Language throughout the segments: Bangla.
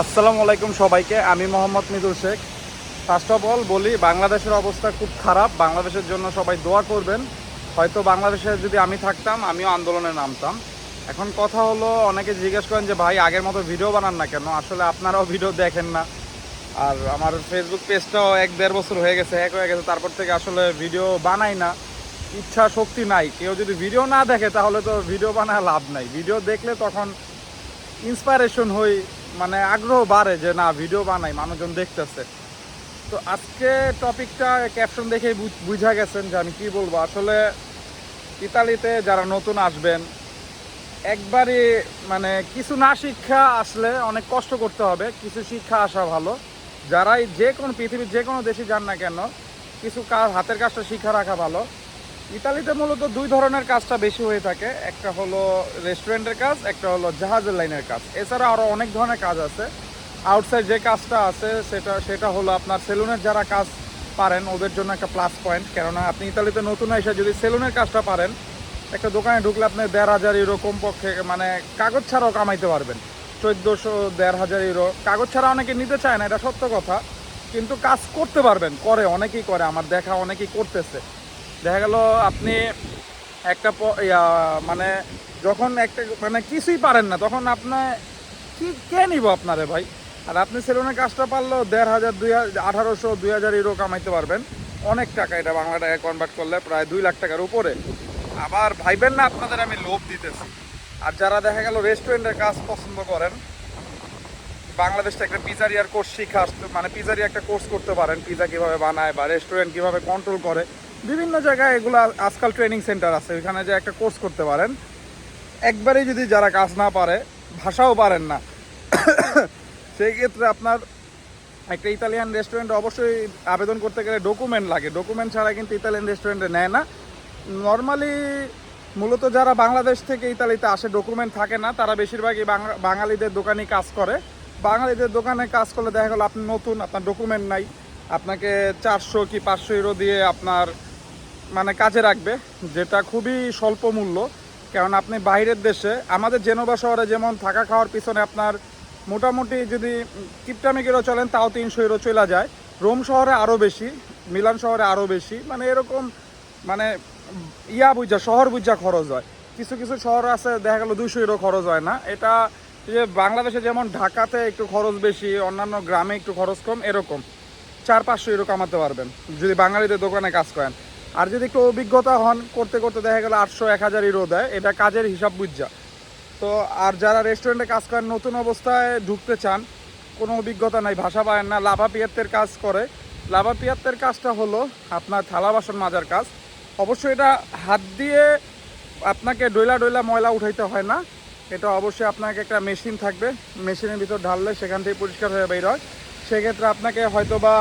আসসালামু আলাইকুম সবাইকে, আমি Mohammad Midul Sheikh. First of all বলি, বাংলাদেশের অবস্থা খুব খারাপ, বাংলাদেশের জন্য সবাই দোয়া করবেন। হয়তো বাংলাদেশে যদি আমি থাকতাম, আমিও আন্দোলনে নামতাম। এখন কথা হলো, অনেকে জিজ্ঞেস করেন যে, ভাই, আগের মতো ভিডিও বানান না কেন? আসলে আপনারাও ভিডিও দেখেন না। আর আমার ফেসবুক পেজটাও এক দেড় বছর হয়ে গেছে হ্যাক হয়ে গেছে, তারপর থেকে আসলে ভিডিও বানাই না। ইচ্ছা শক্তি নাই। কেউ যদি ভিডিও না দেখে, তাহলে তো ভিডিও বানায় লাভ নাই। ভিডিও দেখলে তখন ইন্সপায়ারেশন হই। মানে আগ্রহ বাড়ে যে না ভিডিও বানাই, মানুষজন দেখতেছে। তো আজকে টপিকটা ক্যাপশন দেখে বুঝা গেছেন যে আমি কি বলব। আসলে ইতালিতে যারা নতুন আসবেন, একবারই মানে কিছু না শিক্ষা আসলে অনেক কষ্ট করতে হবে, কিছু শিক্ষা আসা ভালো। যারাই যে কোনো পৃথিবীর যে কোনো দেশে যান না কেন, কিছু কাজ, হাতের কাজটা শিক্ষা রাখা ভালো। ইতালিতে মূলত দুই ধরনের কাজটা বেশি হয়ে থাকে। একটা হলো রেস্টুরেন্টের কাজ, একটা হলো জাহাজের লাইনের কাজ। এছাড়া আরও অনেক ধরনের কাজ আছে। আউটসাইড যে কাজটা আছে, সেটা সেটা হলো আপনার সেলুনের যারা কাজ পারেন, ওদের জন্য একটা প্লাস পয়েন্ট কেননা আপনি ইতালিতে নতুন এসে যদি সেলুনের কাজটা পারেন, একটা দোকানে ঢুকলে আপনি দেড় হাজার ইউরো কমপক্ষে মানে কাগজ ছাড়াও কামাইতে পারবেন। চোদ্দোশো, দেড় হাজার ইউরো কাগজ ছাড়া অনেকে নিতে চায় না, এটা সত্য কথা। কিন্তু কাজ করতে পারবেন, করে, অনেকেই করে, আমার দেখা অনেকেই করতেছে। দেখা গেল আপনি একটা মানে যখন একটা মানে কিছুই পারেন না, তখন আপনার কি, কে নিব আপনারে ভাই? আর আপনি সেলুনের কাজটা পারলেও দেড় হাজার, দুই হাজার, আঠারোশো, দুই হাজার ইউরো কামাইতে পারবেন। অনেক টাকা এটা বাংলা টাকায় কনভার্ট করলে প্রায় দুই লাখ টাকার উপরে। আবার ভাইবেন না, আপনাদের আমি লোভ দিতেছি। আর যারা দেখা গেল রেস্টুরেন্টের কাজ পছন্দ করেন বাংলাদেশ থেকে একটা পিজারিয়ার কোর্স শিখে মানে পিজারি একটা কোর্স করতে পারেন পিজা কীভাবে বানায় বা রেস্টুরেন্ট কীভাবে কন্ট্রোল করে। বিভিন্ন জায়গায় এগুলো আজকাল ট্রেনিং সেন্টার আছে, ওইখানে যে একটা কোর্স করতে পারেন। একবারেই যদি যারা কাজ না পারে, ভাষাও পারেন না। সেই ক্ষেত্রে আপনার একটা ইতালিয়ান রেস্টুরেন্টে অবশ্যই আবেদন করতে গেলে ডকুমেন্ট লাগে। ডকুমেন্ট ছাড়া কিন্তু ইতালিয়ান রেস্টুরেন্টে নেয় না। নর্মালি মূলত যারা বাংলাদেশ থেকে ইতালিতে আসে ডকুমেন্ট থাকে না, তারা বেশিরভাগই বাঙা- বাঙালিদের দোকানে কাজ করে। বাঙালিদের দোকানে কাজ করলে দেখা গেলো আপনি নতুন, আপনার ডকুমেন্ট নাই। আপনাকে চারশো কি পাঁচশো ইউরো দিয়ে আপনার মানে কাজে রাখবে, যেটা খুবই স্বল্প মূল্য। কারণ আপনি বাইরের দেশে, আমাদের জেনোভা শহরে যেমন থাকা খাওয়ার পিছনে আপনার মোটামুটি যদি কিপটামি ইউরো চলেন, তাও তিনশো ইউরো চলে যায়। রোম শহরে আরও বেশি, মিলান শহরে আরও বেশি মানে এরকম মানে ইয়া বুঝা শহর বুঝা খরচ হয়। কিছু কিছু শহর আছে, দেখা গেলো দুশো ইউরো খরচ হয় না। এটা যে বাংলাদেশে যেমন ঢাকাতে একটু খরচ বেশি, অন্যান্য গ্রামে একটু খরচ কম, এরকম। চার পাঁচশো ইউরো কামাতে পারবেন, যদি বাঙালিদের দোকানে কাজ করেন। আর যদি একটু অভিজ্ঞতা হন, করতে করতে দেখা গেলো আটশো এক হাজার ইউরো দেয়। এটা কাজের হিসাব বুঝা। তো আর যারা রেস্টুরেন্টে কাজ করেন, নতুন অবস্থায় ঢুকতে চান, কোনো অভিজ্ঞতা নাই, ভাষা পায়েন না। লাভা পিয়াত্তের কাজ করে। লাভা পিয়াত্তের কাজটা হলো আপনার থালা বাসন মাজার কাজ। অবশ্যই এটা হাত দিয়ে আপনাকে ডইলা ডইলা ময়লা উঠাইতে হয় না। এটা অবশ্যই আপনাকে একটা মেশিন থাকবে। মেশিনের ভিতর ঢাললে সেখান থেকে পরিষ্কার হয়ে বের হয়। সেক্ষেত্রে আপনাকে হয়তো বা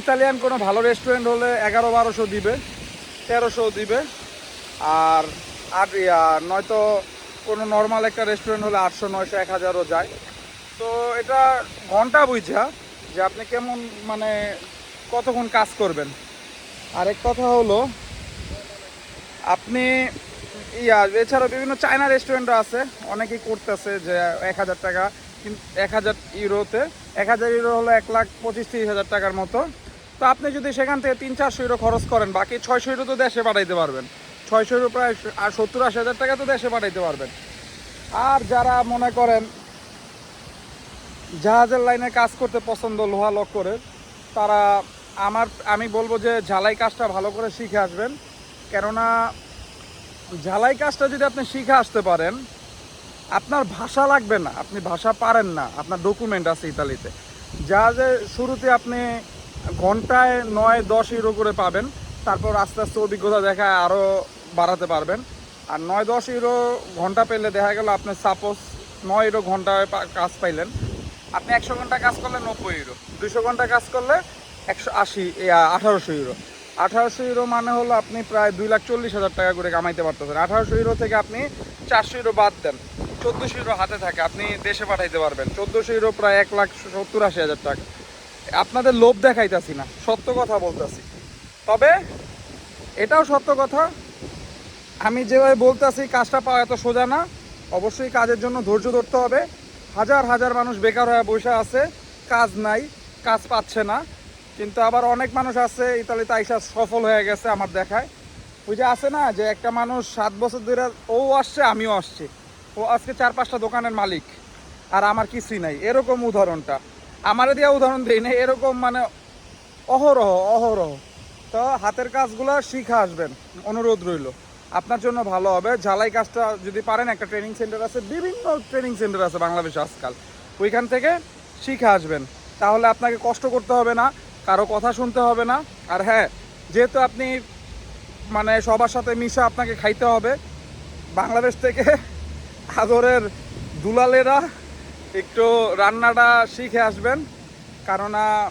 ইতালিয়ান কোনো ভালো রেস্টুরেন্ট হলে এগারো বারোশো দিবে তেরোশো দিবে। আর ইয়া, নয়তো কোনো নর্মাল একটা রেস্টুরেন্ট হলে আটশো নয়শো এক হাজারও যায়। তো এটা ঘণ্টা বুঝা যে আপনি কেমন মানে কতক্ষণ কাজ করবেন। আরেক কথা হলো আপনি ইয়া এছাড়াও বিভিন্ন চায়না রেস্টুরেন্টও আছে। অনেকেই করতেছে যে এক হাজার টাকা কিন্তু এক হাজার ইউরোতে এক হাজার ইউরো হলো এক লাখ পঁচিশ তিরিশ হাজার টাকার মতো। তো আপনি যদি সেখান থেকে তিন, চারশো ইউরো খরচ করেন, বাকি ছয়শো ইউরো তো দেশে পাঠাইতে পারবেন। ছয়শো ইউরো প্রায় আর সত্তর, আশি হাজার টাকা তো দেশে পাঠাইতে পারবেন। আর যারা মনে করেন জাহাজের লাইনে কাজ করতে পছন্দ লোহা লক করে তারা আমার, আমি বলব যে ঝালাই কাজটা ভালো করে শিখে আসবেন। কেননা ঝালাই কাজটা যদি আপনি শিখে আসতে পারেন, আপনার ভাষা লাগবে না, আপনি ভাষা পারেন না, আপনার ডকুমেন্ট আছে ইতালিতে। জাহাজে শুরুতে আপনি ঘন্টায় নয়, দশ ইউরো করে পাবেন। তারপর আস্তে আস্তে অভিজ্ঞতা দেখায় আরও বাড়াতে পারবেন। আর নয়, দশ ইউরো ঘণ্টা পেলে দেখা গেল আপনি সাপোজ নয় ইউরো ঘন্টায় কাজ পাইলেন। আপনি একশো ঘণ্টা কাজ করলে নব্বই ইউরো দুশো ঘণ্টা কাজ করলে একশো আশি আঠারোশো ইউরো আঠারোশো ইউরো মানে হলো আপনি প্রায় দুই লাখ চল্লিশ হাজার টাকা করে কামাইতে পারতেছেন। আঠারোশো ইউরো থেকে আপনি চারশো ইউরো বাদ দেন। চোদ্দোশো ইউরো হাতে থাকে, আপনি দেশে পাঠাইতে পারবেন। চোদ্দোশো ইউরো প্রায় এক লাখ সত্তর আশি হাজার টাকা। আপনাদের লোভ দেখাইতেছি না, সত্য কথা বলতেছি। তবে, এটাও সত্য কথা, আমি যেভাবে বলতেছি, কাজটা পাওয়া এত সোজা না। অবশ্যই কাজের জন্য ধৈর্য ধরতে হবে। হাজার হাজার মানুষ বেকার হয়ে বসে আছে, কাজ নাই, কাজ পাচ্ছে না। কিন্তু আবার অনেক মানুষ আছে, ইতালিতে আইসা সফল হয়ে গেছে আমার দেখায়। ওই যে আছে না, যে একটা মানুষ সাত বছর ধরে ও আসছে, আমিও আসছি। ও আজকে চার পাঁচটা দোকানের মালিক, আর আমার কিছুই নাই। এরকম উদাহরণটা। আমারে দেওয়া উদাহরণ দেই না এরকম মানে অহরহ অহরহ। তো হাতের কাজগুলো শিখে আসবেন, অনুরোধ রইল। আপনার জন্য ভালো হবে। ঝালাই কাজটা যদি পারেন, একটা ট্রেনিং সেন্টার আছে, বিভিন্ন ট্রেনিং সেন্টার আছে বাংলাদেশে আজকাল। ওইখান থেকে শিখে আসবেন। তাহলে আপনাকে কষ্ট করতে হবে না, কারও কথা শুনতে হবে না। আর হ্যাঁ যেহেতু আপনি মানে সবার সাথে মিশে আপনাকে খাইতে হবে, বাংলাদেশ থেকে আদরের দুলালেরা একটু রান্নাটা শিখে আসবেন। আহ,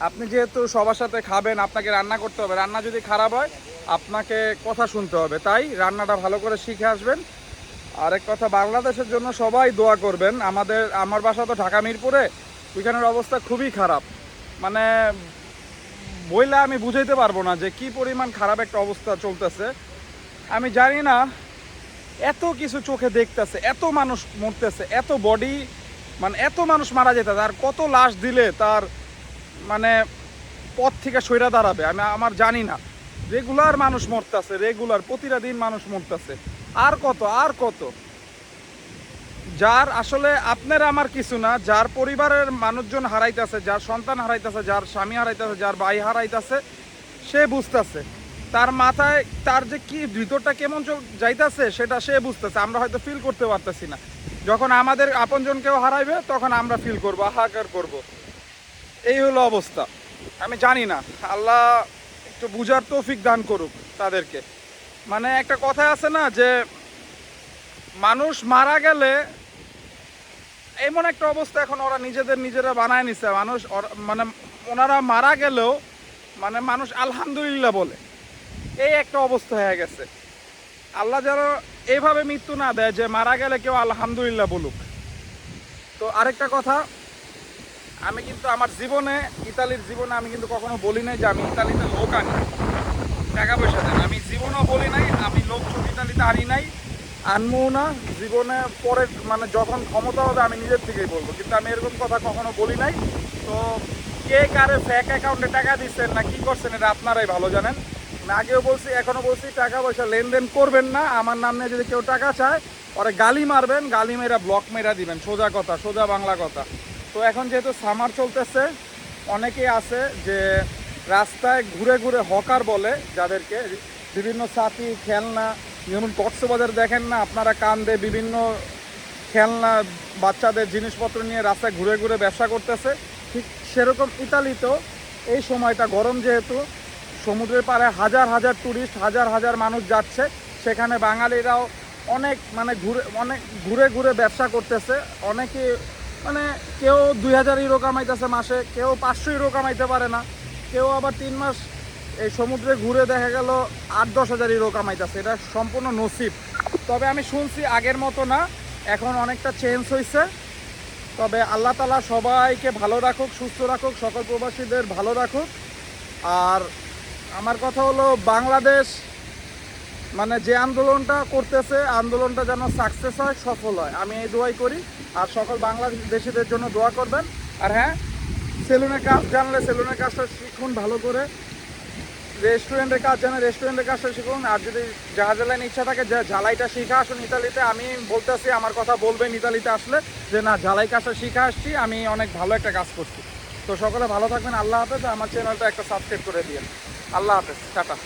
আপনি যেহেতু সবার সাথে খাবেন আপনাকে রান্না করতে হবে রান্না যদি খারাপ হয় আপনাকে কথা শুনতে হবে। তাই রান্নাটা ভালো করে শিখে আসবেন। আরেক কথা বাংলাদেশের জন্য সবাই দোয়া করবেন। আমাদের আমার বাসা তো ঢাকা মিরপুরে ওইখানের অবস্থা খুবই খারাপ। মানে বইলে আমি বুঝাইতে পারব না যে কি পরিমাণ খারাপ একটা অবস্থা চলতেছে। আমি জানি না এত কিছু চোখে দেখতেছে, এত মানুষ মরতেছে, এত বডি মানে এত মানুষ মারা যেতেছে, আর কত লাশ দিলে তার মানে পথ থেকে সৈরা দাঁড়াবে, আমি, আমার জানি না। রেগুলার মানুষ মরতেছে, রেগুলার, প্রতিটা দিন মানুষ মরতেছে। আর কত আর কত। যার আসলে আপনার আমার কিছু না, যার পরিবারের মানুষজন হারাইতেছে, যার সন্তান হারাইতেছে, যার স্বামী হারাইতেছে, যার ভাই হারাইতেছে, সে বুঝতেছে। তার মাথায় তার যে কি ভিতরটা কেমন যাইতাছে, সেটা সে বুঝতেছে। আমরা হয়তো ফিল করতে পারতেছি না। যখন আমাদের আপনজন কেউ হারাইবে, তখন আমরা ফিল করব, হাহাকার করব। এই হলো অবস্থা। আমি জানি না। আল্লাহ একটু বুঝার তৌফিক দান করুক তাদেরকে। মানে একটা কথা আছে না যে, মানুষ মারা গেলে এমন একটা অবস্থা এখন ওরা নিজেদের নিজেরা বানায় নিছে। মানুষ মানে ওনারা মারা গেলেও মানে মানুষ আলহামদুলিল্লাহ বলে। এই একটা অবস্থা হয়ে গেছে। আল্লাহ যেন এইভাবে মৃত্যু না দেয় যে মারা গেলে কেউ আলহামদুলিল্লাহ বলুক। তো আরেকটা কথা, আমি কিন্তু আমার জীবনে, ইতালির জীবনে আমি কিন্তু কখনো বলি নাই যে আমি ইতালিতে লোক আনি। টাকা পয়সা দেন। আমি জীবনেও বলি নাই, আমি লোক ছোট ইতালিতে আনি নাই। আনব না, জীবনে পরে মানে যখন ক্ষমতা হবে আমি নিজের থেকেই বলব। কিন্তু আমি এরকম কথা কখনো বলি নাই। তো কে কারে ফ্যাক অ্যাকাউন্টে টাকা দিচ্ছেন না কি করছেন, এটা আপনারাই ভালো জানেন। আগেও বলছি এখনও বলছি টাকা পয়সা লেনদেন করবেন না। আমার নাম নিয়ে যদি কেউ টাকা চায়, পরে গালি মারবেন, গালি মেরা ব্লক মেরা দিবেন। সোজা কথা, সোজা বাংলা কথা। তো এখন যেহেতু সামার চলতেছে অনেকেই আছে যে রাস্তায় ঘুরে ঘুরে হকার বলে, যাদেরকে বিভিন্ন সাথী, খেলনা, যেমন কক্সবাজার দেখেন না, আপনারা কান্দে বিভিন্ন খেলনা, বাচ্চাদের জিনিসপত্র নিয়ে রাস্তায় ঘুরে ঘুরে ব্যবসা করতেছে। ঠিক সেরকম ইতালিতেও এই সময়টা গরম যেহেতু সমুদ্রের পাড়ে হাজার হাজার ট্যুরিস্ট হাজার হাজার মানুষ যাচ্ছে। সেখানে বাঙালিরাও অনেক মানে ঘুরে, অনেক ঘুরে ঘুরে ব্যবসা করতেছে। অনেকে মানে কেউ দুই হাজার ইউরো কামাইতেছে মাসে, কেউ পাঁচশো ইউরো কামাইতে পারে না। কেউ আবার তিন মাস এই সমুদ্রে ঘুরে দেখা গেল আট, দশ হাজার ইউরো কামাইতেছে। এটা সম্পূর্ণ নসিব। তবে আমি শুনছি আগের মতো না, এখন অনেকটা চেঞ্জ হয়েছে তবে আল্লাহ তালা সবাইকে ভালো রাখুক, সুস্থ রাখুক, সকল প্রবাসীদের ভালো রাখুক। আর আমার কথা হলো বাংলাদেশ মানে যে আন্দোলনটা করতেছে, আন্দোলনটা যেন সাকসেস হয়, সফল হয়। আমি এই দোয়াই করি, আর সকল বাংলাদেশিদের জন্য দোয়া করবেন। আর হ্যাঁ সেলুনের কাজ জানলে সেলুনের কাজটা শিখুন ভালো করে। রেস্টুরেন্টের কাজ জানে রেস্টুরেন্টের কাজটা শিখুন। আর যদি জাহাজ লাইন ইচ্ছা থাকে, যে ঝালাইটা শিখে আসুন ইতালিতে। আমি বলতেছি, আমার কথা বলবেন ইতালিতে আসলে যে, না, ঝালাই কাজটা শিখে আসছি, আমি অনেক ভালো একটা কাজ করছি। তো সকলে ভালো থাকবেন, আল্লাহ হাফেজ। আমার চ্যানেলটা একটা সাবস্ক্রাইব করে দিন আল্লাহ হাফেজ টাটা।